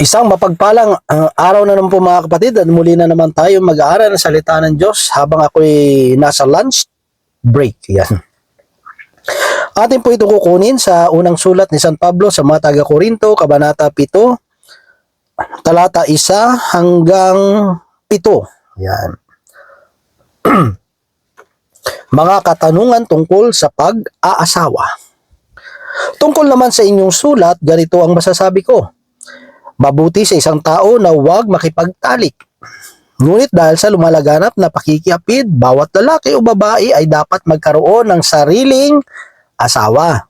Isang mapagpalang uh, araw na naman po mga kapatid at muli na naman tayo mag-aaral ng salita ng Diyos habang ako'y nasa lunch break. Yan. Atin po ito kukunin sa unang sulat ni San Pablo sa mga taga-Korinto, Kabanata 7, talata 1 hanggang 7. Yan. mga katanungan tungkol sa pag-aasawa. Tungkol naman sa inyong sulat, ganito ang masasabi ko. Mabuti sa isang tao na huwag makipagtalik. Ngunit dahil sa lumalaganap na pakikiapid, bawat lalaki o babae ay dapat magkaroon ng sariling asawa.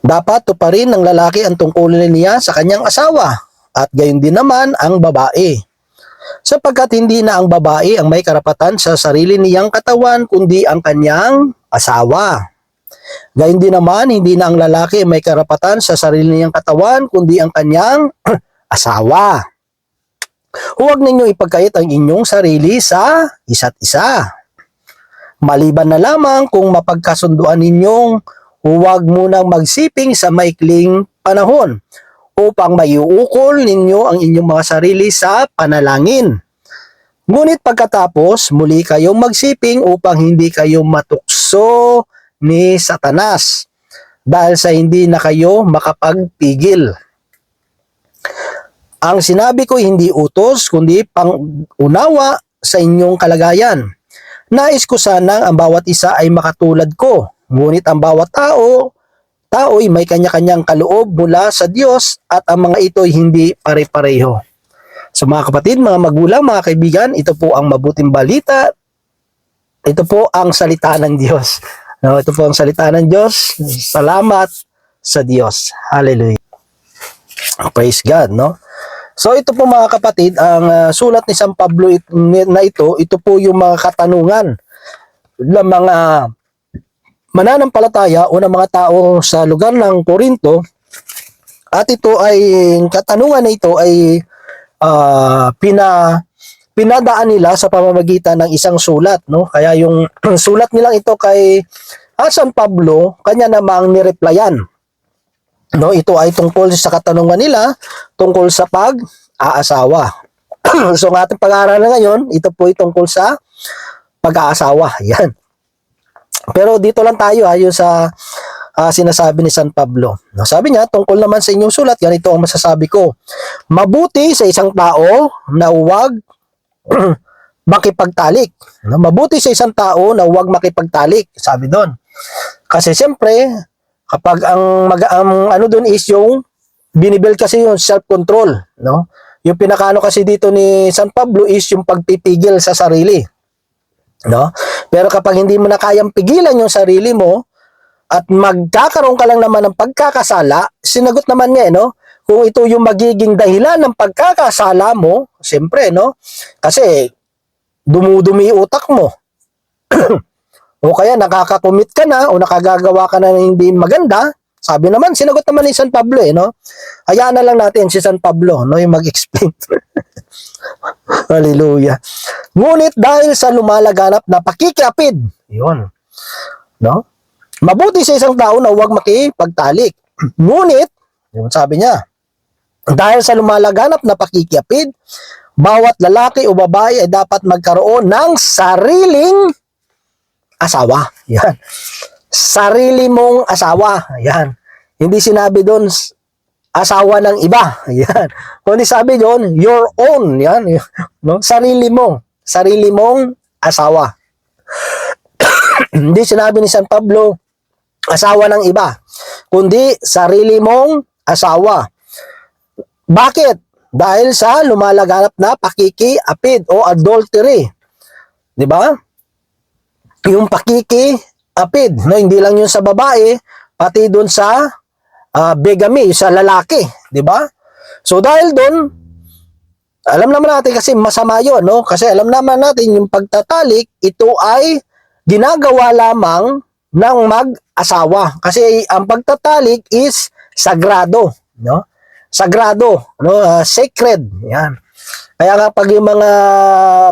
Dapat tuparin ng lalaki ang tungkulin niya sa kanyang asawa at gayon din naman ang babae. Sapagkat hindi na ang babae ang may karapatan sa sarili niyang katawan kundi ang kanyang asawa. Gayun din naman, hindi na ang lalaki may karapatan sa sarili niyang katawan, kundi ang kanyang asawa. Huwag ninyong ipagkait ang inyong sarili sa isa't isa. Maliban na lamang kung mapagkasunduan ninyong huwag munang magsiping sa maikling panahon upang maiuukol ninyo ang inyong mga sarili sa panalangin. Ngunit pagkatapos, muli kayong magsiping upang hindi kayo matukso ni Satanas dahil sa hindi na kayo makapagpigil. Ang sinabi ko hindi utos kundi pangunawa sa inyong kalagayan. Nais ko sanang ang bawat isa ay makatulad ko. Ngunit ang bawat tao, tao ay may kanya-kanyang kaloob mula sa Diyos at ang mga ito ay hindi pare-pareho. So mga kapatid, mga magulang, mga kaibigan, ito po ang mabuting balita. Ito po ang salita ng Diyos. No, ito po ang salita ng Diyos. Salamat sa Diyos. Hallelujah. Praise God, no? So ito po mga kapatid, ang uh, sulat ni San Pablo it, na ito, ito po yung mga katanungan ng mga mananampalataya o ng mga tao sa lugar ng Corinto. At ito ay, katanungan na ito ay uh, pina pinadaan nila sa pamamagitan ng isang sulat, no? Kaya yung sulat nilang ito kay ah, San Pablo, kanya namang nireplyan. No, ito ay tungkol sa katanungan nila tungkol sa pag-aasawa. so ang ating pag-aaralan ngayon, ito po ay tungkol sa pag-aasawa. Yan. Pero dito lang tayo ayon sa uh, sinasabi ni San Pablo. No, sabi niya, tungkol naman sa inyong sulat, ganito ang masasabi ko. Mabuti sa isang tao na huwag makipagtalik. No, mabuti sa isang tao na huwag makipagtalik, sabi doon. Kasi siyempre, kapag ang, mag, ang ano doon is yung binibuild kasi yung self-control, no? Yung pinakaano kasi dito ni San Pablo is yung pagpipigil sa sarili. No? Pero kapag hindi mo na kayang pigilan yung sarili mo at magkakaroon ka lang naman ng pagkakasala, sinagot naman niya, eh, no? Kung ito yung magiging dahilan ng pagkakasala mo, siyempre, no? Kasi dumudumi utak mo. o kaya nakakakomit ka na o nakagagawa ka na ng hindi maganda, sabi naman, sinagot naman ni San Pablo eh, no? Hayaan na lang natin si San Pablo, no, yung mag-explain. Hallelujah. Ngunit dahil sa lumalaganap na pakikiapid, yun, no? Mabuti sa isang tao na huwag makipagtalik. Ngunit, yung sabi niya, dahil sa lumalaganap na pakikiapid, bawat lalaki o babae ay dapat magkaroon ng sariling asawa. Yan. Sarili mong asawa. Yan. Hindi sinabi doon asawa ng iba. Yan. Kundi sabi doon, your own. Yan. No? Sarili mo. Sarili mong asawa. Hindi sinabi ni San Pablo, asawa ng iba. Kundi sarili mong asawa. Bakit? Dahil sa lumalaganap na pakikiapid o adultery. 'Di ba? Yung pakikiapid, no, hindi lang yun sa babae, pati doon sa uh, bigamy, sa lalaki, 'di ba? So dahil doon alam naman natin kasi masama 'yon, no? Kasi alam naman natin yung pagtatalik, ito ay ginagawa lamang ng mag-asawa. Kasi ang pagtatalik is sagrado, no? Sagrado, no? Uh, sacred. Yan. Kaya nga pag yung mga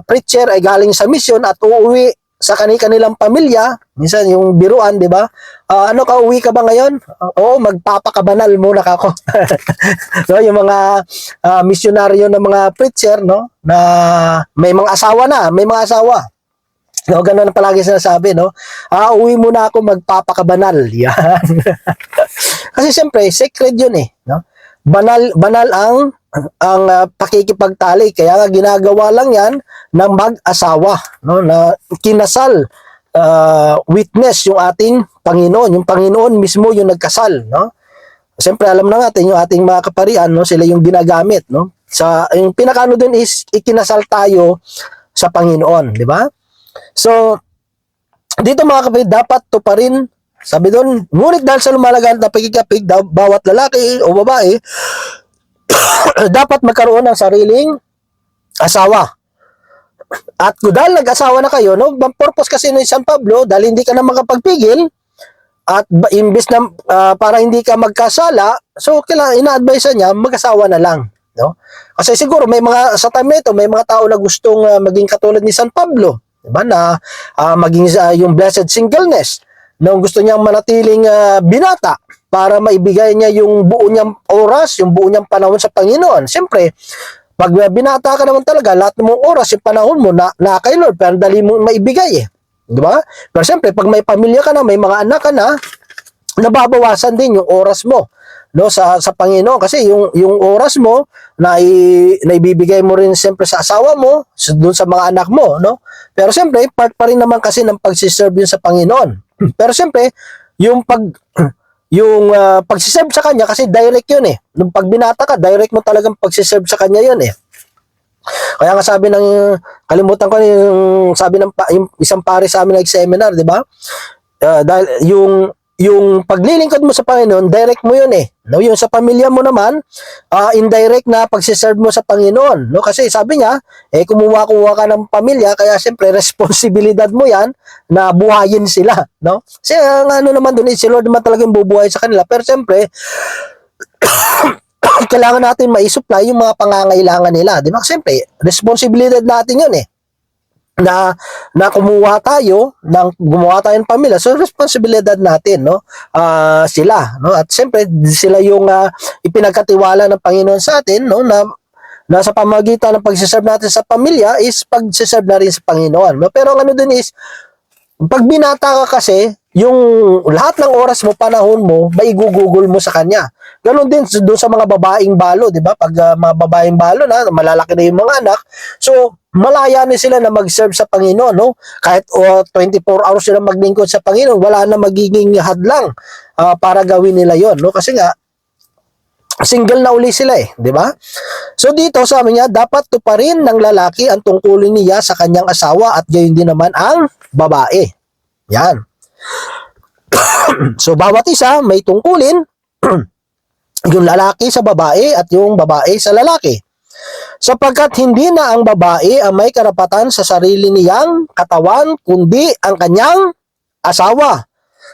preacher ay galing sa mission at uuwi sa kani-kanilang pamilya, minsan yung biruan, di ba? Ah, ano ka, uwi ka ba ngayon? Ah, Oo, magpapakabanal muna ako. no, yung mga ah, misyonaryo ng mga preacher, no, na may mga asawa na, may mga asawa. No, ganun ang palagi sinasabi, no? Ah, uwi muna ako magpapakabanal. Yan. Kasi siyempre, sacred yun eh, no? Banal banal ang ang ah, pakikipagtali kaya nga ginagawa lang 'yan ng mag-asawa, no? Na kinasal ah, witness yung ating Panginoon, yung Panginoon mismo yung nagkasal, no? Siyempre alam na natin yung ating mga kaparian, no, sila yung ginagamit, no? Sa yung pinakaano dun is ikinasal tayo sa Panginoon, di ba? So, dito mga kapatid, dapat to pa rin, sabi doon, ngunit dahil sa lumalagan na pagkikapig, bawat lalaki o babae, dapat magkaroon ng sariling asawa. At dahil nag-asawa na kayo, no, ang purpose kasi ni San Pablo, dahil hindi ka na makapagpigil, at imbis na ah, para hindi ka magkasala, so kailangan ina-advise niya mag-asawa na lang, no? Kasi siguro may mga sa time na ito, may mga tao na gustong ah, maging katulad ni San Pablo, 'di ba? Na ah, maging ah, yung blessed singleness, na gusto niyang manatiling ah, binata para maibigay niya yung buo niyang oras, yung buo niyang panahon sa Panginoon. Siyempre, pag ah, binata ka naman talaga, lahat ng mong oras, yung panahon mo na, na kay Lord, pero dali mo maibigay eh. Di ba? Pero siyempre, pag may pamilya ka na, may mga anak ka na, nababawasan din yung oras mo no sa sa Panginoon kasi yung yung oras mo na i, naibibigay mo rin siyempre sa asawa mo doon sa mga anak mo no pero siyempre part pa rin naman kasi ng pagsiserve yun sa Panginoon pero siyempre yung pag yung uh, pagsiserve sa kanya kasi direct yun eh nung pag binata ka direct mo talagang pagsiserve sa kanya yun eh kaya nga sabi ng kalimutan ko yung sabi ng yung isang pare sa amin nag-seminar, 'di ba? Ah, dahil yung yung paglilingkod mo sa Panginoon, direct mo 'yun eh. No, yung sa pamilya mo naman, ah, indirect na pagsiserve mo sa Panginoon, no? Kasi sabi niya, eh kumuha-kuha ka ng pamilya, kaya siyempre responsibilidad mo 'yan na buhayin sila, no? Kasi ang ano naman doon, eh, si Lord naman talagang bubuhay sa kanila, pero siyempre kailangan natin ma-supply yung mga pangangailangan nila. Di ba? Siyempre, responsibilidad natin yun eh. Na, na kumuha tayo, ng, gumawa tayo ng pamilya. So, responsibilidad natin, no? Ah, sila, no? At siyempre, sila yung ah, ipinagkatiwala ng Panginoon sa atin, no? Na, na sa pamagitan ng pagsiserve natin sa pamilya is pagsiserve na rin sa Panginoon. No? Pero ang ano dun is, pag binata ka kasi, yung lahat ng oras mo, panahon mo, maigugugol mo sa kanya. Ganon din doon sa mga babaeng balo, di ba? Pag ah, mga babaeng balo na, malalaki na yung mga anak. So, malaya na sila na mag-serve sa Panginoon, no? Kahit oh, 24 hours sila maglingkod sa Panginoon, wala na magiging hadlang ah, para gawin nila yon no? Kasi nga, single na uli sila eh, di ba? So dito sabi niya, dapat tuparin ng lalaki ang tungkulin niya sa kanyang asawa at gayon din naman ang babae. Yan. so bawat isa may tungkulin yung lalaki sa babae at yung babae sa lalaki. Sapagkat hindi na ang babae ang may karapatan sa sarili niyang katawan kundi ang kanyang asawa.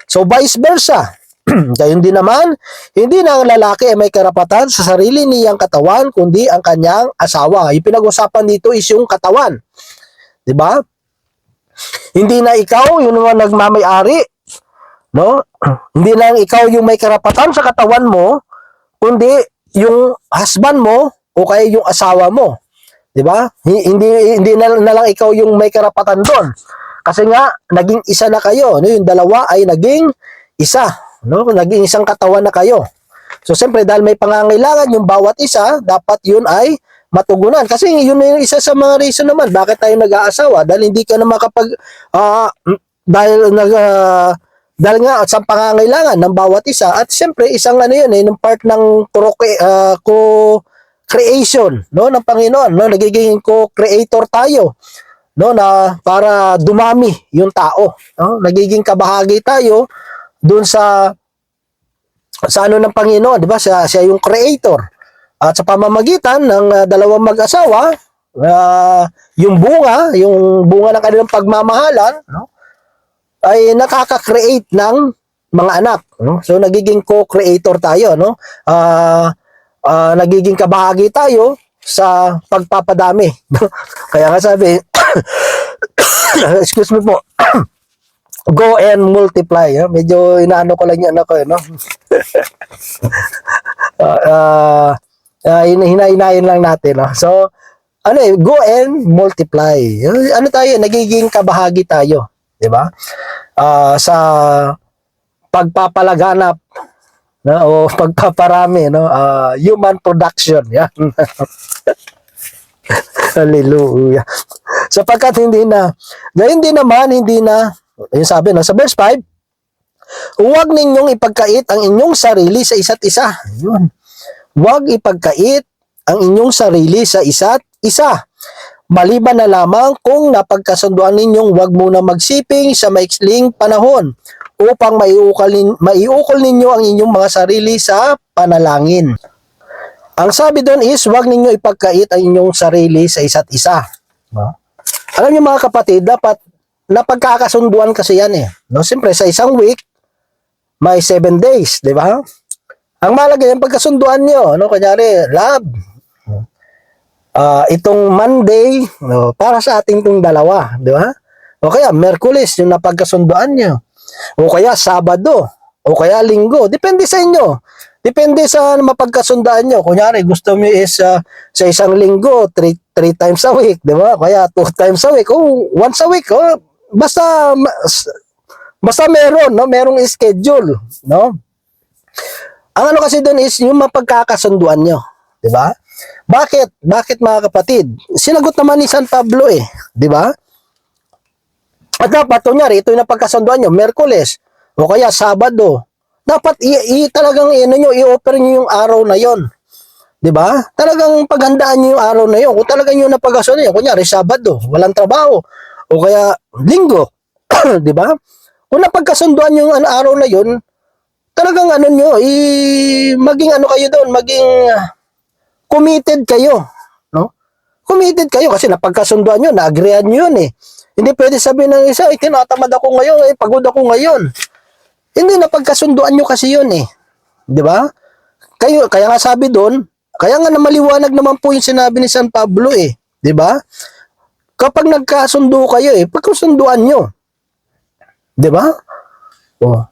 So vice versa. Gayun din naman, hindi na ang lalaki ay may karapatan sa sarili niyang katawan kundi ang kanyang asawa. Yung pinag-usapan dito is yung katawan. 'Di ba? Hindi na ikaw yung mga nagmamay-ari, no? Hindi na ikaw yung may karapatan sa katawan mo, kundi yung husband mo o kaya yung asawa mo. 'Di ba? Hi- Hindi hindi na, lang ikaw yung may karapatan doon. Kasi nga naging isa na kayo, no? Yung dalawa ay naging isa, no? Naging isang katawan na kayo. So siyempre dahil may pangangailangan yung bawat isa, dapat yun ay matugunan. Kasi yun yung isa sa mga reason naman bakit tayo nag-aasawa dahil hindi ka na makapag mm, dahil nag ah, dahil nga sa pangangailangan ng bawat isa at siyempre isang ano yun eh ng part ng co co creation no ng Panginoon no nagiging co-creator tayo no na para dumami yung tao no nagiging kabahagi tayo doon sa sa ano ng Panginoon di ba? Siya siya yung creator. At sa pamamagitan ng ah, dalawang mag-asawa ah, yung bunga yung bunga ng kanilang pagmamahalan no ay nakaka-create ng mga anak no so nagiging co-creator tayo no ah ah, nagiging kabahagi tayo sa pagpapadami kaya nga sabi excuse me po. Go and multiply. Ha? Medyo inaano ko lang yan ako, eh, no? uh, uh, uh, hinahinayin lang natin, no? So, ano eh, go and multiply. Ano tayo, nagiging kabahagi tayo. Di ba? Ah, sa pagpapalaganap no, o pagpaparami, no? Ah, human production. Yan. Hallelujah. Sapagkat hindi na, gayon din naman, hindi na, yung sabi no, sa verse 5, huwag ninyong ipagkait ang inyong sarili sa isa't isa. Yun. Huwag ipagkait ang inyong sarili sa isa't isa. Maliban na lamang kung napagkasunduan ninyong huwag muna magsiping sa maikling panahon upang maiukol, nin- maiukol ninyo ang inyong mga sarili sa panalangin. Ang sabi doon is, huwag ninyo ipagkait ang inyong sarili sa isa't isa. No? Alam niyo mga kapatid, dapat napagkakasunduan kasi yan eh. No? Siyempre, sa isang week, may seven days, di ba? Ang malaga yung pagkasunduan nyo, no? Kunyari, love, ah itong Monday, no, para sa ating itong dalawa, di ba? O kaya, Merkulis, yung napagkasunduan nyo. O kaya, Sabado, o kaya Linggo. Depende sa inyo. Depende sa mapagkasundaan nyo. Kunyari, gusto nyo is ah, sa isang linggo, three, three times a week, di ba? Kaya two times a week, o once a week, o basta, ma- s- basta meron, no? Merong schedule, no? Ang ano kasi doon is yung mapagkakasunduan nyo. Di ba? Bakit? Bakit mga kapatid? Sinagot naman ni San Pablo eh. Di ba? At dapat, kunyari, ito yung napagkasunduan nyo, Merkules, o kaya Sabado, dapat i, i talagang ano nyo, i-offer nyo yung araw na yon. Di ba? Talagang paghandaan nyo yung araw na yon. Kung talagang yung napagkasunduan nyo, kunyari, Sabado, walang trabaho, o kaya Linggo, di ba? Kung napagkasunduan yung ano, araw na yon, talagang ano nyo, i, maging ano kayo doon, maging ah, committed kayo, no? Committed kayo kasi napagkasunduan nyo, na-agreean nyo yun eh. Hindi pwede sabihin ng isa, eh, tinatamad ako ngayon, eh, pagod ako ngayon. Hindi, napagkasunduan nyo kasi yun eh. Di ba? Kayo, kaya nga sabi doon, kaya nga na maliwanag naman po yung sinabi ni San Pablo eh. Di ba? Kapag nagkasundo kayo eh, pagkasunduan nyo. Di ba? Oh.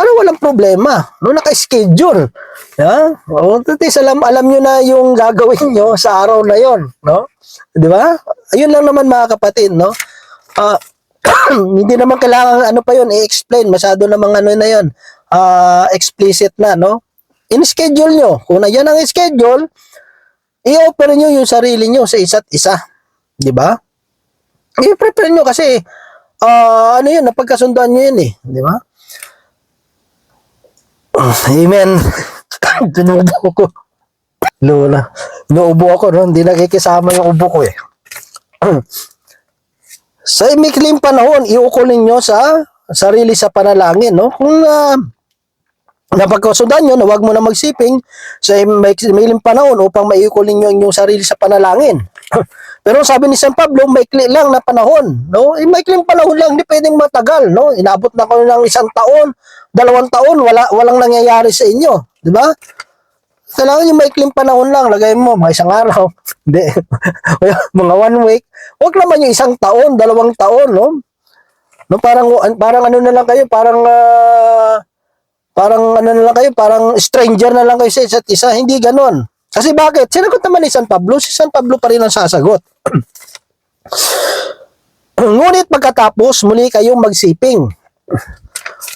Ano walang problema? No, naka-schedule. Ha? O, at least alam, alam nyo na yung gagawin nyo sa araw na yon, no? Di ba? Ayun lang naman mga kapatid, no? Ah, hindi naman kailangan ano pa yun, i-explain. Masyado namang ano na yun. Ah, explicit na, no? In-schedule nyo. Kung yan ang schedule, i-offer nyo yung sarili nyo sa isa't isa. Di ba? I-prepare nyo kasi, ah, ano yun, napagkasunduan nyo yun eh. Di ba? Amen. Tinubo ko. Lola. Inuubo ako, no? Hindi nakikisama yung ubo ko eh. sa imikling panahon, iukol ninyo sa sarili sa panalangin, no? Kung uh, napagkasundan nyo na huwag mo na magsiping sa imikling panahon upang maiukol ninyo ang inyong sarili sa panalangin. Pero sabi ni San Pablo, maikli lang na panahon, no? Eh, panahon lang, hindi pwedeng matagal, no? Inabot na ko ng isang taon, dalawang taon, wala, walang nangyayari sa inyo, di ba? Kailangan yung maikling panahon lang, lagay mo, mga isang araw, hindi, mga one week, huwag naman yung isang taon, dalawang taon, no? No, parang, parang ano na lang kayo, parang, ah, parang ano na lang kayo, parang stranger na lang kayo sa isa't isa, hindi ganon. Kasi bakit? Sinagot naman ni San Pablo, si San Pablo pa rin ang sasagot. Ngunit pagkatapos, muli kayong magsiping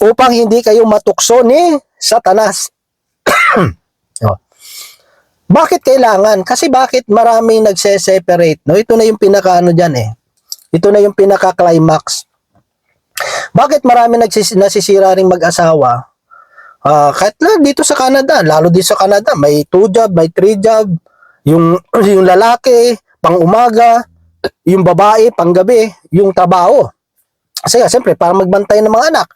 upang hindi kayo matukso ni Satanas. oh. Bakit kailangan? Kasi bakit maraming nagse-separate? No? Ito na yung pinaka-ano dyan eh. Ito na yung pinaka-climax. Bakit marami nagsis- nasisira ring mag-asawa? Ah, kahit lang dito sa Canada, lalo dito sa Canada, may two job, may three job. Yung, yung lalaki, pang umaga, yung babae, pang gabi, yung trabaho. Kasi nga, siyempre, para magbantay ng mga anak.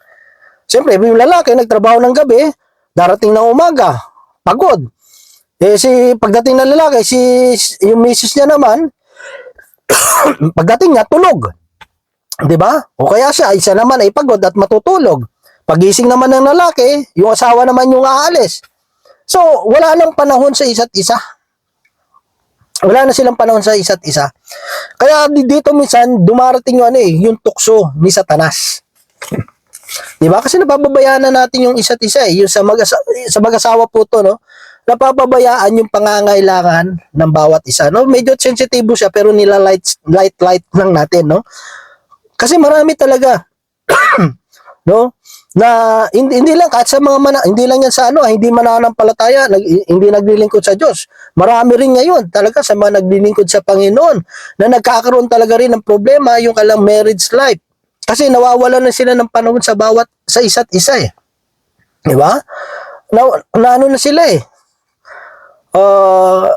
Siyempre, yung lalaki, nagtrabaho ng gabi, darating ng umaga, pagod. Eh, si, pagdating ng lalaki, si, yung misis niya naman, pagdating niya, tulog. 'Di ba? O kaya siya, isa naman ay pagod at matutulog. Pagising naman ng lalaki, yung asawa naman yung aalis. So, wala nang panahon sa isa't isa. Wala na silang panahon sa isa't isa. Kaya di- dito minsan dumarating yung ano eh, yung tukso ni Satanas. 'Di ba? Kasi napapabayaan na natin yung isa't isa eh, yung sa mag sa mag-asawa po to, no? Napapabayaan yung pangangailangan ng bawat isa, no? Medyo sensitibo siya pero nila light light light lang natin, no? Kasi marami talaga no? Na hindi, hindi lang kahit sa mga mana, hindi lang yan sa ano, ah, hindi mananampalataya, nag, hindi naglilingkod sa Diyos. Marami rin ngayon talaga sa mga naglilingkod sa Panginoon na nagkakaroon talaga rin ng problema yung kalang marriage life. Kasi nawawala na sila ng panahon sa bawat sa isa't isa eh. Di ba? Na, na ano na sila eh. Uh,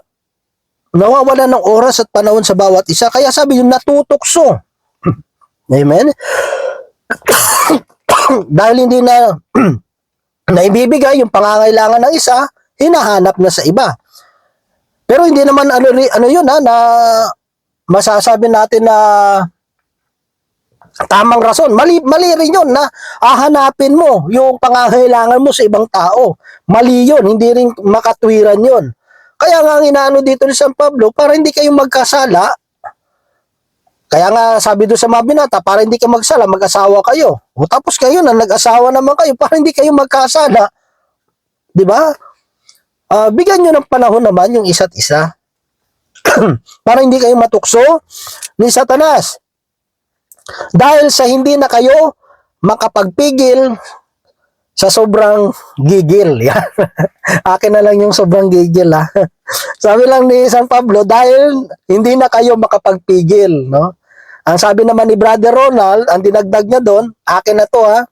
nawawala ng oras at panahon sa bawat isa. Kaya sabi yung natutokso. Amen? dahil hindi na naibibigay yung pangangailangan ng isa, hinahanap na sa iba. Pero hindi naman ano, ano yun ha, na masasabi natin na tamang rason. Mali, mali rin yun na ahanapin mo yung pangangailangan mo sa ibang tao. Mali yun, hindi rin makatwiran yun. Kaya nga inaano dito ni San Pablo, para hindi kayo magkasala, kaya nga sabi doon sa mga binata, para hindi ka magsala, mag-asawa kayo. O tapos kayo na nag-asawa naman kayo, para hindi kayo magkasala. Di ba? Ah, bigyan nyo ng panahon naman yung isa't isa. para hindi kayo matukso ni Satanas. Dahil sa hindi na kayo makapagpigil sa sobrang gigil. Yan. Akin na lang yung sobrang gigil ha. Sabi lang ni San Pablo, dahil hindi na kayo makapagpigil, no? Ang sabi naman ni Brother Ronald, ang dinagdag niya doon, akin na to ha,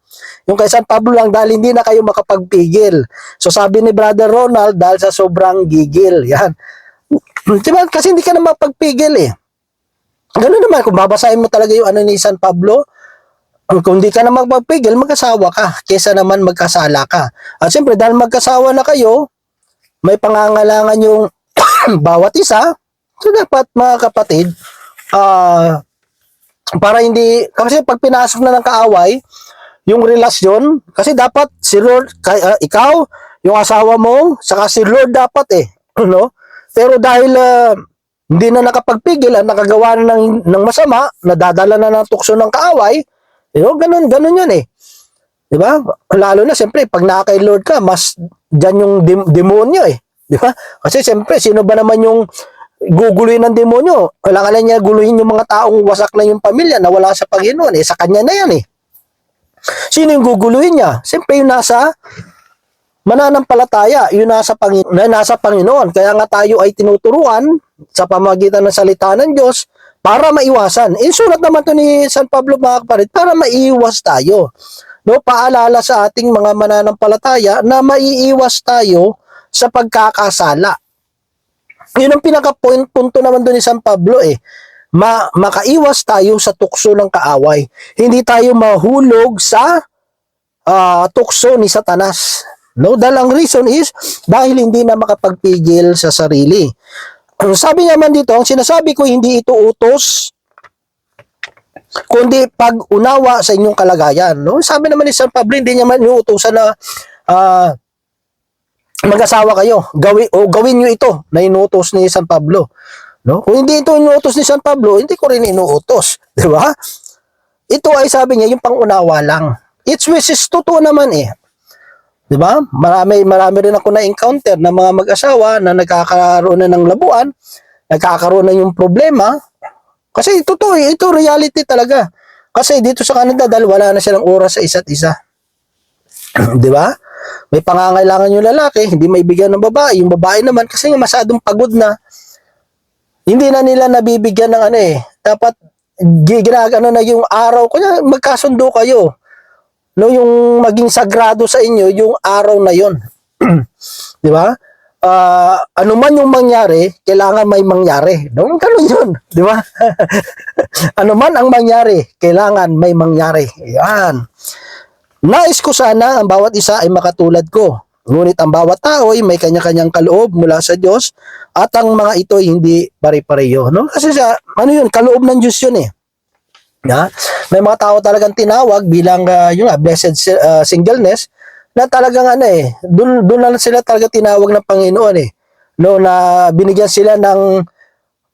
yung kay San Pablo lang dahil hindi na kayo makapagpigil. So sabi ni Brother Ronald, dahil sa sobrang gigil. Yan. Diba? Kasi hindi ka na mapagpigil eh. Ganun naman, kung babasahin mo talaga yung ano ni San Pablo, kung hindi ka na magpapigil, mag-asawa ka, kesa naman magkasala ka. At siyempre, dahil magkasawa na kayo, may pangangalangan yung bawat isa, so dapat mga kapatid, ah, para hindi, kasi pag pinasok na ng kaaway, yung relasyon, kasi dapat si Lord, ah, ikaw, yung asawa mo, saka si Lord dapat eh, no? Pero dahil ah, hindi na nakapagpigil at nakagawa na ng, ng masama, nadadala na ng tukso ng kaaway, you know, ganun, ganun yun eh. Di ba? Lalo na, siyempre, pag nakakay Lord ka, mas dyan yung dem- demonyo eh. Di ba? Kasi siyempre, sino ba naman yung guguluhin ng demonyo? Wala ka na niya guluhin yung mga taong wasak na yung pamilya na wala sa Panginoon. Eh, sa kanya na yan eh. Sino yung guguluhin niya? Siyempre, yung nasa mananampalataya, yung nasa, Panginoon, na nasa Panginoon. Kaya nga tayo ay tinuturuan sa pamagitan ng salita ng Diyos para maiwasan. Eh, sulat naman to ni San Pablo mga kapatid, para maiwas tayo. No, paalala sa ating mga mananampalataya na maiiwas tayo sa pagkakasala. Yun ang pinaka-point punto naman doon ni San Pablo eh. Ma makaiwas tayo sa tukso ng kaaway. Hindi tayo mahulog sa ah, tukso ni Satanas. No, dahil ang reason is dahil hindi na makapagpigil sa sarili. Sabi naman dito, ang sinasabi ko hindi ito utos kundi pag-unawa sa inyong kalagayan. No? Sabi naman ni San Pablo, hindi niya man inuutosan na ah, mag-asawa kayo. Gawin, o gawin nyo ito na inuutos ni San Pablo. No? Kung hindi ito inuutos ni San Pablo, hindi ko rin inuutos. Di ba? Ito ay sabi niya, yung pangunawa lang. It's which is totoo naman eh. Di ba? Marami, marami rin ako na-encounter na mga mag-asawa na nagkakaroon na ng labuan, nagkakaroon na yung problema. Kasi totoo ito reality talaga. Kasi dito sa Canada, dahil wala na silang oras sa isa't isa. Di ba? May pangangailangan yung lalaki, hindi maibigyan ng babae. Yung babae naman, kasi nga masadong pagod na, hindi na nila nabibigyan ng ano eh. Dapat, gi- ginagano na yung araw, kanya magkasundo kayo. No, yung maging sagrado sa inyo, yung araw na yon. Di ba? Ah, ano man yung mangyari, kailangan may mangyari. No, ganun yun. Di ba? ano man ang mangyari, kailangan may mangyari. Yan. Nais ko sana ang bawat isa ay makatulad ko. Ngunit ang bawat tao ay may kanya-kanyang kaloob mula sa Diyos at ang mga ito ay hindi pare-pareho. No? Kasi sa, ano yun, kaloob ng Diyos yun eh. Na? May mga tao talagang tinawag bilang uh, yung nga, blessed uh, singleness na talagang ano eh, dun, dun lang sila talaga tinawag ng Panginoon eh. No, na binigyan sila ng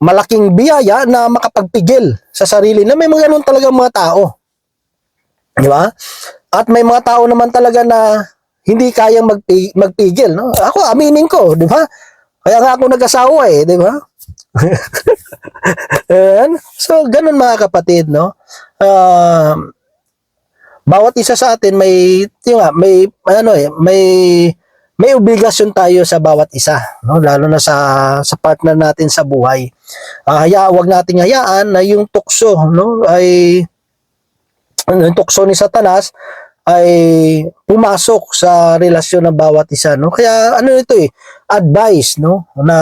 malaking biyaya na makapagpigil sa sarili na may mga ganun talaga mga tao. Di ba? At may mga tao naman talaga na hindi kayang magpi- magpigil. No? Ako, aminin ko, di ba? Kaya nga ako nag-asawa eh, di ba? Ayan. so, ganun mga kapatid, no? Um, bawat isa sa atin may yung nga, may ano eh, may may obligasyon tayo sa bawat isa, no? Lalo na sa sa partner natin sa buhay. Ah, haya, wag nating hayaan na yung tukso, no, ay yung tukso ni Satanas ay pumasok sa relasyon ng bawat isa, no? Kaya ano ito eh, advice, no, na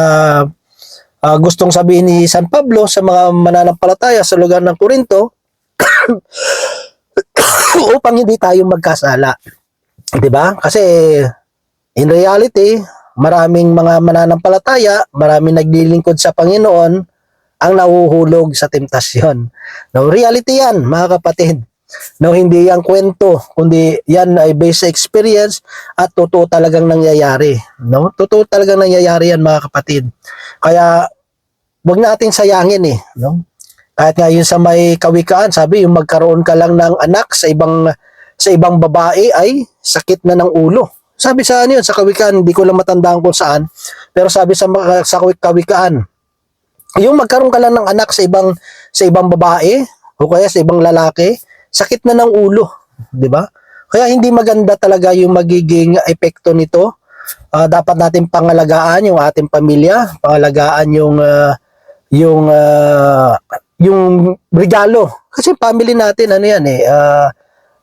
ah, gustong sabihin ni San Pablo sa mga mananampalataya sa lugar ng Korinto upang hindi tayo magkasala. 'Di ba? Kasi in reality, maraming mga mananampalataya, maraming naglilingkod sa Panginoon ang nahuhulog sa temptasyon. No, reality 'yan, mga kapatid. No, hindi yan kwento, kundi yan ay based sa experience at totoo talagang nangyayari. No? Totoo talagang nangyayari yan, mga kapatid. Kaya wag nating sayangin eh, no? Kahit nga yun sa may kawikaan, sabi yung magkaroon ka lang ng anak sa ibang sa ibang babae ay sakit na ng ulo. Sabi sa ano yun, sa kawikaan, hindi ko lang matandaan kung saan, pero sabi sa sa kawi- kawikaan, yung magkaroon ka lang ng anak sa ibang sa ibang babae o kaya sa ibang lalaki, sakit na ng ulo, 'di ba? Kaya hindi maganda talaga yung magiging epekto nito. Ah, dapat natin pangalagaan yung ating pamilya, pangalagaan yung ah, yung ah, yung regalo. Kasi family natin ano yan eh. ah,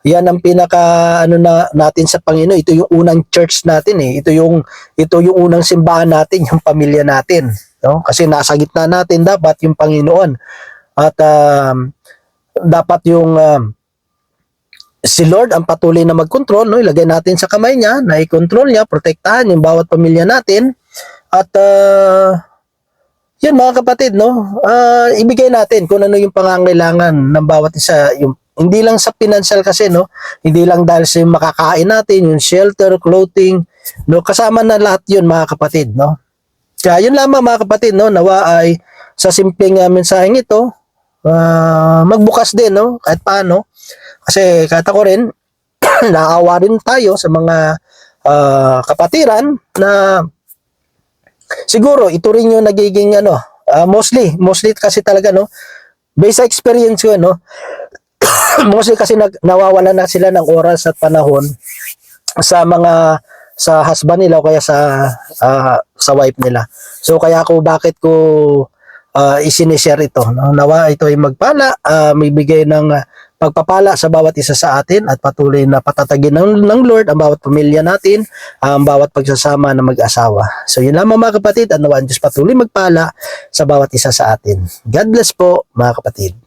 yan ang pinaka ano na natin sa Panginoon. Ito yung unang church natin eh. Ito yung ito yung unang simbahan natin, yung pamilya natin, no? Kasi nasa gitna natin dapat yung Panginoon. At um, dapat yung um, si Lord ang patuloy na mag-control, no? Ilagay natin sa kamay niya, na i-control niya, protektahan yung bawat pamilya natin. At uh, yan mga kapatid, no? Ah, ibigay natin kung ano yung pangangailangan ng bawat isa, yung hindi lang sa financial kasi, no? Hindi lang dahil sa yung makakain natin, yung shelter, clothing, no? Kasama na lahat yun mga kapatid, no? Kaya yun lamang mga kapatid, no? Nawa ay sa simpleng uh, mensaheng ito, ah, magbukas din, no? Kahit paano. Kasi kahit ako rin, naawa rin tayo sa mga ah, kapatiran na siguro ito rin yung nagiging ano, ah, mostly, mostly kasi talaga no, based sa experience ko no, mostly kasi nag, nawawala na sila ng oras at panahon sa mga sa husband nila o kaya sa ah, sa wife nila. So kaya ako bakit ko uh, isinishare ito. No? Nawa ito ay magpala, ah, may bigay ng ah, pagpapala sa bawat isa sa atin at patuloy na patatagin ng, ng Lord ang bawat pamilya natin, ang bawat pagsasama ng mag-asawa. So yun lamang mga kapatid at nawa ang Diyos patuloy magpala sa bawat isa sa atin. God bless po mga kapatid.